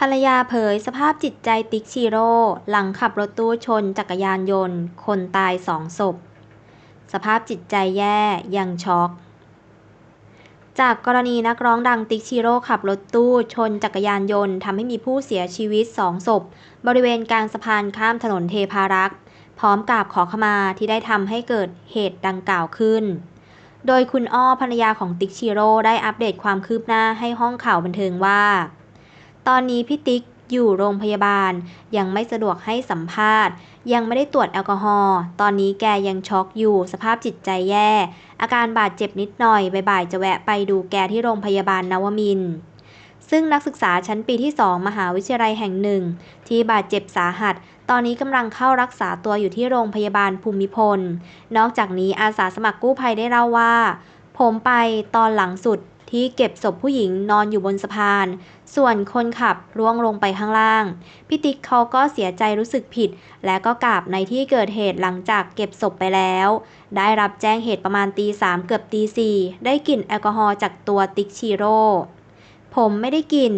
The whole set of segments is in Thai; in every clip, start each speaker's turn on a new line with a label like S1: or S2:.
S1: ภรรยาเผยสภาพจิตใจติ๊กชิโร่ หลังขับรถตู้ชนจักรยานยนต์ คนตายสองศพ สภาพจิตใจแย่ยังช็อก จากกรณีนักร้องดังติ๊กชิโร่ขับรถตู้ชนจักรยานยนต์ทำให้มีผู้เสียชีวิตสองศพ บริเวณกลางสะพานข้ามถนนเทพารักษ์พร้อมกราบขอขมาที่ได้ทำให้เกิดเหตุดังกล่าวขึ้น โดยคุณอ้อภรรยาของติ๊กชิโร่ได้อัปเดตความคืบหน้าให้ห้องข่าวบันเทิงว่า ตอนนี้พี่ติ๊กอยู่โรงพยาบาล ยังไม่สะดวกให้สัมภาษณ์ ยังไม่ได้ตรวจแอลกอฮอล์ตอนนี้แกยังช็อกอยู่สภาพจิตใจแย่ อาการบาดเจ็บนิดหน่อยบ่ายๆจะแวะไปดูแกที่โรงพยาบาลนวมินซึ่งนักศึกษาชั้นปีที่ 2 มหาวิทยาลัยแห่งหนึ่ง ที่บาดเจ็บสาหัส ตอนนี้กำลังเข้ารักษาตัวอยู่ที่โรงพยาบาลภูมิพล นอกจากนี้อาสาสมัครกู้ภัยได้เล่าว่า ผมไปตอนหลังสุด ที่เก็บศพผู้หญิงนอนอยู่บนสะพาน ส่วนคนขับร่วงลงไปข้างล่าง พี่ติ๊กเขาก็เสียใจรู้สึกผิด และก็กราบในที่เกิดเหตุหลังจากเก็บศพไปแล้ว ได้รับแจ้งเหตุประมาณตีสามเกือบตีสี่ได้กลิ่นแอลกอฮอล์จากตัวติ๊กชิโร่ ผมไม่ได้กลิ่น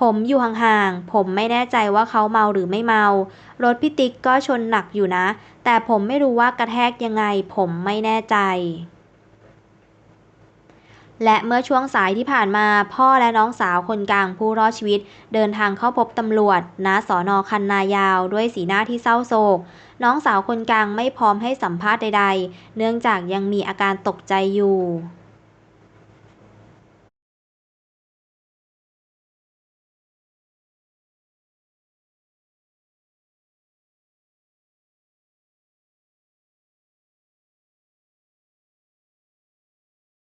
S1: ผมอยู่ห่างๆ ผมไม่แน่ใจว่าเขาเมาหรือไม่เมา รถพี่ติ๊กก็ชนหนักอยู่นะ แต่ผมไม่รู้ว่ากระแทกยังไง ผมไม่แน่ใจ และเมื่อช่วงสายที่ผ่านมาพ่อและน้องสาวคนกลางผู้รอดชีวิต เดินทางเข้าพบตำรวจณสอนอคันนายาวด้วยสีหน้าที่เศร้าโศก น้องสาวคนกลางไม่พร้อมให้สัมภาษณ์ใดๆ เนื่องจากยังมีอาการตกใจอยู่